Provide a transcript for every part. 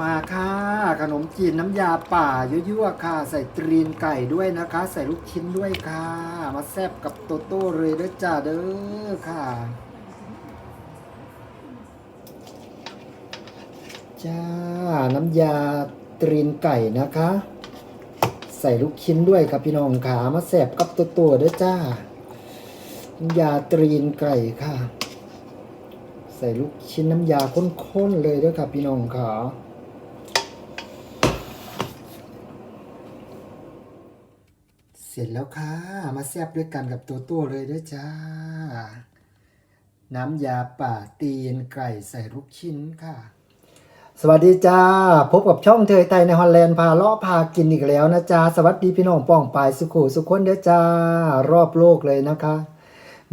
มาค่ะ ขนมจีนน้ำยาป่ายั่วๆค่ะ ใส่ตรีนไก่ด้วยนะคะ ใส่ลูกชิ้นด้วยค่ะ มาแซบกับโตโต้เลยเด้อจ้าเด้อค่ะ จ้า น้ำยาตรีนไก่นะคะ ใส่ลูกชิ้นด้วยครับพี่น้องขามาแซบกับโตโต้เด้อจ้า น้ำยาตรีนไก่ค่ะ ใส่ลูกชิ้นน้ำยาข้นๆเลยเด้วยครับพี่น้องขาเสร็จแล้วค่ะ มาแซบด้วยกันกับตัวตัวเลยเด้วยจ้า น้ำยาป่าตีนไก่ใส่ลูกชิ้นค่ะ สวัสดีจ้า พบกับช่องเทยไทยในฮอลแลนด์พาเลาะพากินอีกแล้วนะจ้า สวัสดีพี่น้องป้องปายสุขุสุขคนเด้อจ้า รอบโลกเลยนะคะ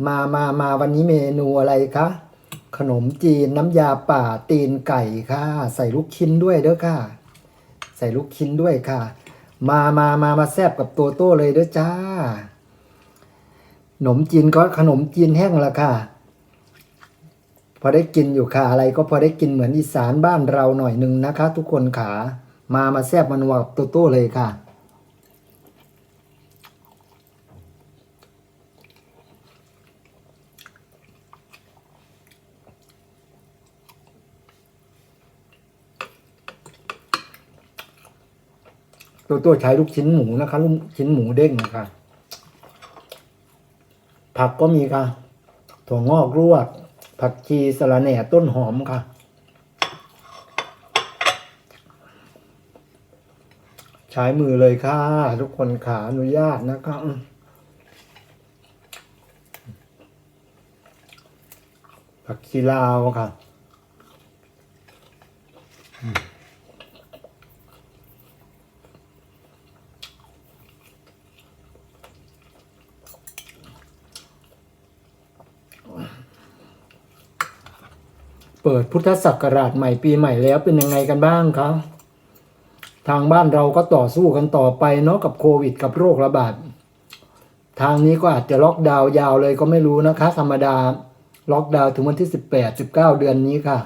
มามามาวันนี้เมนูอะไรคะ ขนมจีนน้ำยาป่าตีนไก่ค่ะ ใส่ลูกชิ้นด้วยเด้อค่ะ ใส่ลูกชิ้นด้วยค่ะ มามามามาแซบกับตัวโต้เลยเด้อจ้าขนมจีนก็ขนมจีนแห้งละค่ะ พอได้กินอยู่ค่ะอะไรก็พอได้กินเหมือนอีสานบ้านเราหน่อยหนึ่งนะคะ ทุกคนขามามาแซบมันวกับตัวโต้เลยค่ะ ตัวตัวใช้ลูกชิ้นหมูนะคะลูกชิ้นหมูเด้งนะคะผักก็มีค่ะ ถั่วงอกลวก ผักชีสะระแหน่ต้นหอมค่ะ ใช้มือเลยค่ะ ทุกคนขาอนุญาตนะคะอืมผักชีลาวค่ะ เปิดพุทธศักราชใหม่ปีใหม่แล้วเป็นยังไงกันบ้างครับ ทางบ้านเราก็ต่อสู้กันต่อไปเนาะกับโควิดกับโรคระบาด ทางนี้ก็อาจจะล็อกดาวน์ยาวเลยก็ไม่รู้นะคะ ธรรมดาล็อกดาวน์ถึงวันที่สิบแปดสิบเก้าเดือนนี้ค่ะ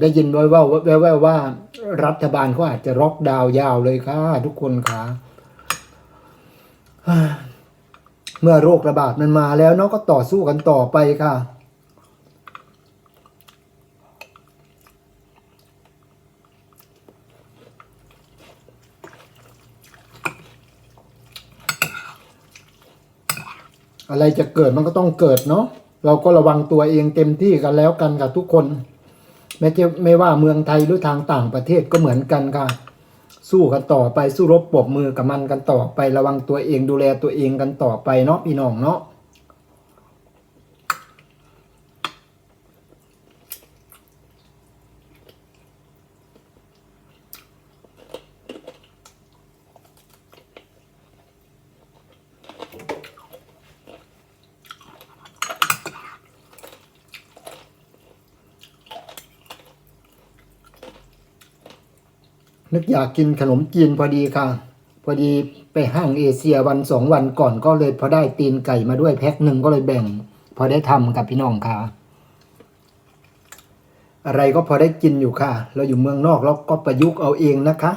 ได้ยินไว้ว่าแว่วๆว่า รัฐบาลเขาอาจจะล็อกดาวน์ยาวเลยค่ะ ทุกคนค่ะเมื่อโรคระบาดมันมาแล้วเนาะก็ต่อสู้กันต่อไปค่ะ อะไรจะเกิดมันก็ต้องเกิดเนาะเราก็ระวังตัวเองเต็มที่กันแล้วกันกับทุกคนไม่ใช่ไม่ว่าเมืองไทยหรือทางต่างประเทศก็เหมือนกันค่ะ สู้กันต่อไปสู้รบปรบมือกับมันกันต่อไประวังตัวเองดูแลตัวเองกันต่อไปเนาะพี่น้องเนาะ นึกอยากกินขนมจีนพอดีค่ะ พอดีไปห้างเอเชียวันสองวันก่อนก็เลยพอได้ตีนไก่มาด้วยแพ็คหนึ่งก็เลยแบ่ง พอได้ทำกับพี่น้องค่ะ อะไรก็พอได้กินอยู่ค่ะ เราอยู่เมืองนอกเราก็ประยุกต์เอาเองนะคะ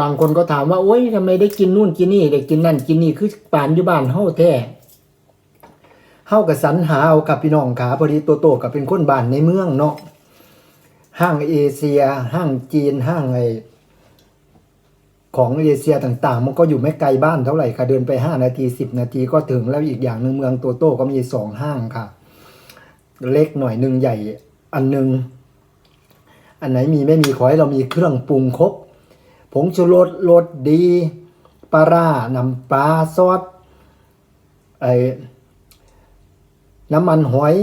บางคนก็ถามว่าโอ๊ยทำไมได้กินนู่นกินนี่ได้กินนั่นกินนี่คือป่านอยู่บ้านเฮาแท้เฮากับสรรหาเอากับพี่น้องขาพอดีโตโตกับเป็นคนบ้านในเมืองเนาะห้างเอเชีย ห้างจีนห้างไอของเอเชียต่างๆ มันก็อยู่ไม่ไกลบ้านเท่าไหร่ค่ะเดินไปห้านาทีสิบนาทีก็ถึงแล้วอีกอย่างหนึ่งเมืองโตโตก็มีสองห้างค่ะ เล็กหน่อยหนึ่งใหญ่อันหนึ่งอันไหนมีไม่มีขอให้เรามีเครื่องปรุงครบ ผงชูรสรสดีปลาร่าน้ำปลาซอสไอ้น้ำมันหอย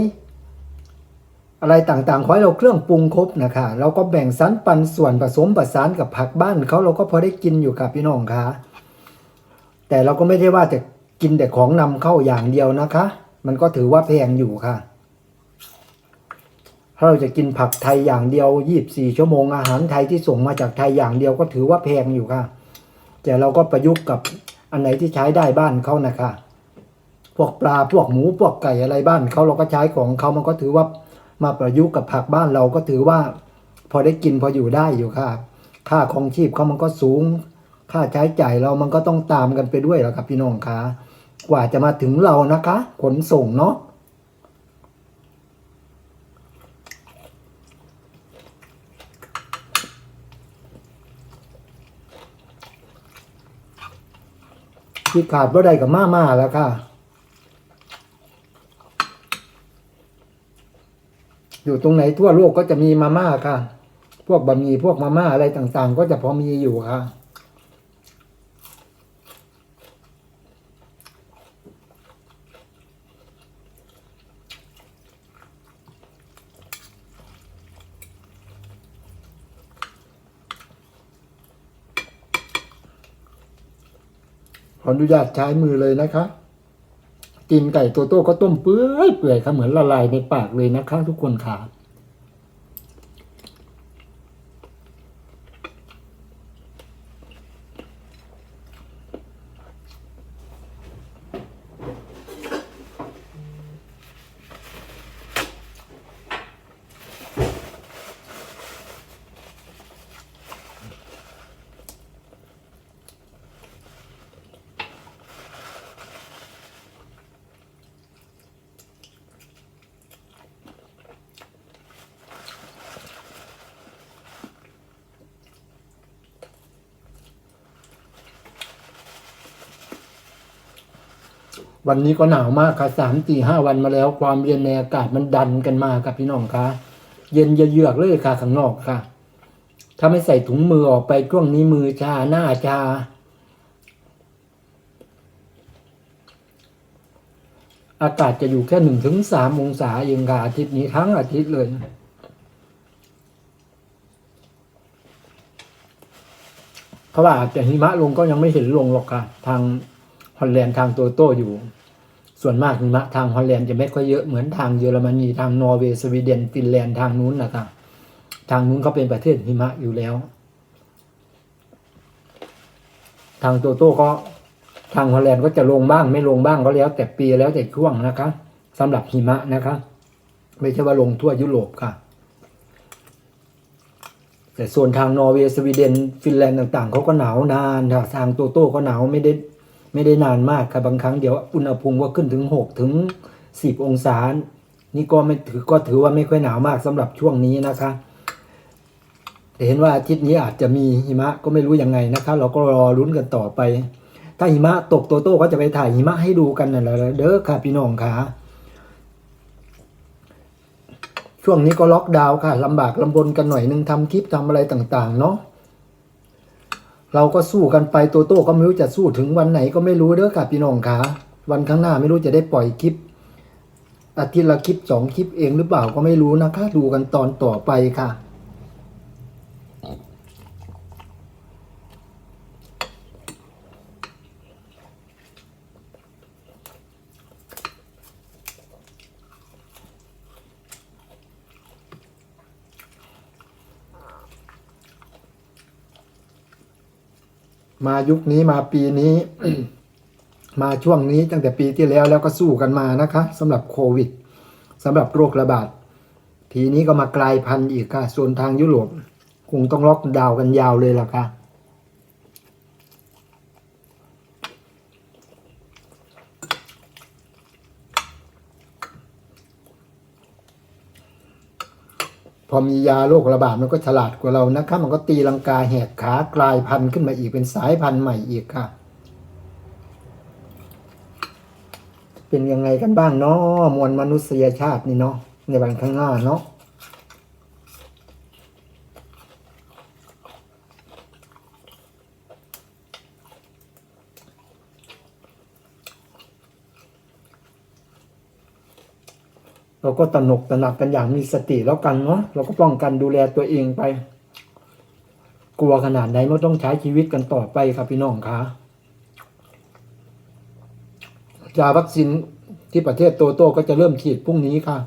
อะไรต่างๆขอให้เราเครื่องปรุงครบนะคะเราก็แบ่งสรรปันส่วนผสมประสานกับผักบ้านเขาเราก็พอได้กินอยู่กับพี่น้องค่ะแต่เราก็ไม่ได้ว่าจะกินแต่ของนำเข้าอย่างเดียวนะคะ มันก็ถือว่าแพงอยู่ค่ะ เราจะกินผักไทยอย่างเดียว24ชั่วโมงอาหารไทยที่ส่งมาจากไทยอย่างเดียวก็ถือว่าแพงอยู่ค่ะ แต่เราก็ประยุกต์กับอันไหนที่ใช้ได้บ้านเขานะคะพวกปลาพวกหมูพวกไก่อะไรบ้านเขาเราก็ใช้ของเขามันก็ถือว่ามาประยุกต์กับผักบ้านเราก็ถือว่า พอได้กินพออยู่ได้อยู่ค่ะ ค่าของชีพเขามันก็สูง ค่าใช้จ่ายเรามันก็ต้องตามกันไปด้วยแหละครับพี่น้องคะกว่าจะมาถึงเรานะคะ ขนส่งเนาะ ที่ขาดว่าไดกับมาม่าแล้วค่ะ อยู่ตรงไหนทั่วโลกก็จะมีมาม่าค่ะ พวกบะหมี่พวกมาม่าอะไรต่างๆ ก็จะพอมีอยู่ค่ะ ออนุญาตใช้มือเลยนะคะกินไก่ตัวโตก็ต้มเปื่อยเปื่อยค่ะเหมือนละลายในปากเลยนะคะ ทุกคนค่ะ วันนี้ก็หนาวมากค่ะสามสี่ห้าวันมาแล้ว ความเย็นในอากาศมันดันกันมาครับพี่น้องคะเย็นเยือกเลยค่ะข้างนอกค่ะ ถ้าไม่ใส่ถุงมือออกไปช่วงนี้มือชาหน้าชาอากาศจะอยู่แค่หนึ่งถึงสามองศาเองค่ะอาทิตย์นี้ทั้งอาทิตย์เลย เพราะว่าอาจจะหิมะลงก็ยังไม่เห็นลงหรอกค่ะ ทาง ฮอลแลนด์ทางโตโต้อยู่ ส่วนมากหิมะทางฮอลแลนด์จะไม่ค่อยเยอะเหมือนทางเยอรมนีทางนอร์เวย์สวีเดนฟินแลนด์ทางนู้นนะคะทางนู้นเขาเป็นประเทศหิมะอยู่แล้ว ทางโตโต้ก็ทางฮอลแลนด์ก็จะลงบ้างไม่ลงบ้างก็แล้ว แต่ปีแล้วแต่ช่วงนะคะสำหรับหิมะนะคะ ไม่ใช่ว่าลงทั่วยุโรปค่ะ แต่ส่วนทางนอร์เวย์สวีเดนฟินแลนด์ต่าง ๆเขาก็หนาวนานค่ะทางโตโต้ก็หนาวไม่ได้ ไม่ได้นานมากครับบางครั้งเดี๋ยวอุณหภูมิก็ขึ้นถึงหกถึงสิบองศา นี่ก็ไม่ถือก็ถือว่าไม่ค่อยหนาวมากสำหรับช่วงนี้นะคะแต่เห็นว่าอาทิตย์นี้อาจจะมีหิมะก็ไม่รู้ยังไงนะคะ เราก็รอลุ้นกันต่อไป ถ้าหิมะตกโตโต้ก็จะไปถ่ายหิมะให้ดูกันนั่นแหละเด้อค่ะพี่น้องค่ะช่วงนี้ก็ล็อกดาวน์ค่ะลำบากลำบนกันหน่อยนึงทำคลิปทำอะไรต่าง ๆ เนาะ เราก็สู้กันไปโตโต้ก็ไม่รู้จะสู้ถึงวันไหนก็ไม่รู้เด้อค่ะพี่น้องค่ะวันข้างหน้าไม่รู้จะได้ปล่อยคลิปอาทิตย์ละคลิปสองคลิปเองหรือเปล่าก็ไม่รู้นะคะ ดูกันตอนต่อไปค่ะ มายุคนี้มาปีนี้ มาช่วงนี้ตั้งแต่ปีที่แล้วแล้วก็สู้กันมานะคะสำหรับโควิดสำหรับโรคระบาด ทีนี้ก็มากลายพันธุ์อีกค่ะ ส่วนทางยุโรปคงต้องล็อกดาวน์กันยาวเลยล่ะค่ะ พอมียาโรคระบาดมันก็ฉลาดกว่าเรานะคะมันก็ตีลังกาแหกขากลายพันธุ์ขึ้นมาอีกเป็นสายพันธุ์ใหม่อีกค่ะ เป็นยังไงกันบ้างเนาะมวลมนุษยชาตินี่เนาะในวันข้างหน้าเนาะ เราก็ตระหนกตระหนักกันอย่างมีสติแล้วกันเนาะเราก็ป้องกันดูแลตัวเองไป กลัวขนาดไหนไม่ต้องใช้ชีวิตกันต่อไปครับพี่น้องคะยาวัคซีนที่ประเทศโตโต้ก็จะเริ่มฉีดพรุ่งนี้ค่ะ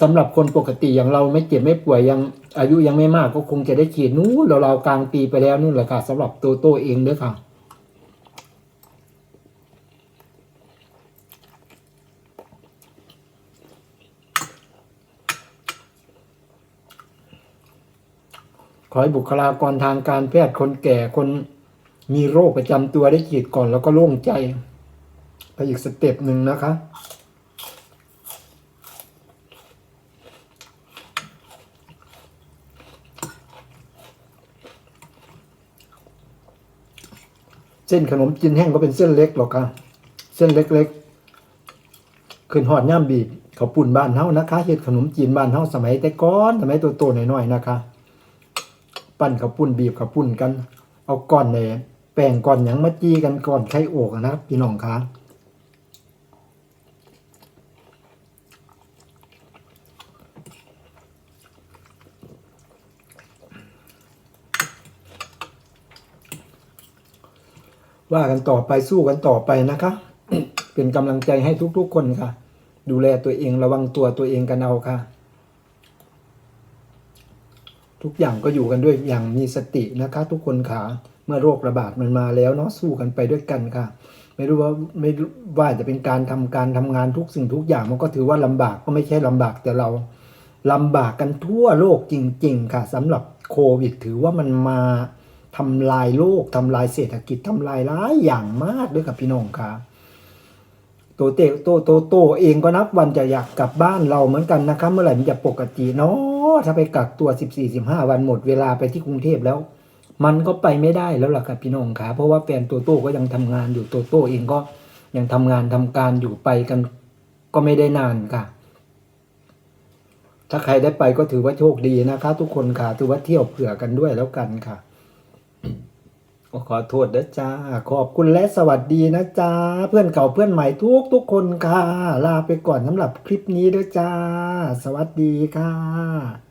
สำหรับคนปกติอย่างเราไม่เจ็บไม่ป่วยยังอายุยังไม่มากก็คงจะได้ฉีดนู้นเราเราวๆกลางปีไปแล้วนู่นแหละค่ะสำหรับโตโต้เองด้วยค่ะ ขอให้บุคลากรทางการแพทย์คนแก่คนมีโรคประจำตัวได้ฉีดก่อนแล้วก็โล่งใจไปอีกสเต็ปหนึ่งนะคะเส้นขนมจีนแห้งก็เป็นเส้นเล็กหรอกค่ะ เส้นเล็กๆขึ้นหอดย่ามบีบเขาปุ่นบ้านเฮานะคะเฮ็ดขนมจีนบ้านเฮาสมัยแต่ก่อนสมัยโตๆหน่อยๆนะคะ ปั้นข้าวปุ้นบีบข้าวปุ้นกัน เอาก้อนในแป้งก้อนหยังมาจี้กันก่อนไข่โอกนะครับพี่น้องคะว่ากันต่อไปสู้กันต่อไปนะคะ เป็นกำลังใจให้ทุกๆคนค่ะ ดูแลตัวเองระวังตัวตัวเองกันเอาค่ะ ทุกอย่างก็อยู่กันด้วยอย่างมีสตินะคะ ทุกคนขาเมื่อโรคระบาดมันมาแล้วเนาะสู้กันไปด้วยกันค่ะ ไม่รู้ว่าไม่ว่าจะเป็นการทำการทำงานทุกสิ่งทุกอย่างมันก็ถือว่าลำบากก็ไม่ใช่ลำบากแต่เราลำบากกันทั่วโลกจริง ๆ ค่ะสำหรับโควิด ถือว่ามันมาทำลายโลกทำลายเศรษฐกิจทำลายหลายอย่างมากด้วยกับพี่น้องค่ะโตเตโตโตโตเองก็นับวันจะอยากกลับบ้านเราเหมือนกันนะคะเมื่อไหร่มันจะปกติเนาะ ถ้าไปกักตัว 14-15 วันหมดเวลาไปที่กรุงเทพแล้ว มันก็ไปไม่ได้แล้วล่ะครับพี่น้องค่ะเพราะว่าแฟนโตโต้ก็ยังทำงานอยู่โตโต้เองก็ยังทำงานทำการอยู่ไปกัน ก็ไม่ได้นานค่ะ ถ้าใครได้ไปก็ถือว่าโชคดีนะคะ ทุกคนค่ะถือว่าเที่ยวเผื่อกันด้วยแล้วกันค่ะขอโทษนะจ้าขอบคุณและสวัสดีนะจ้าเพื่อนเก่าเพื่อนใหม่ทุกทุกคนค่ะ ลาไปก่อนสำหรับคลิปนี้ด้วยจ้า สวัสดีค่ะ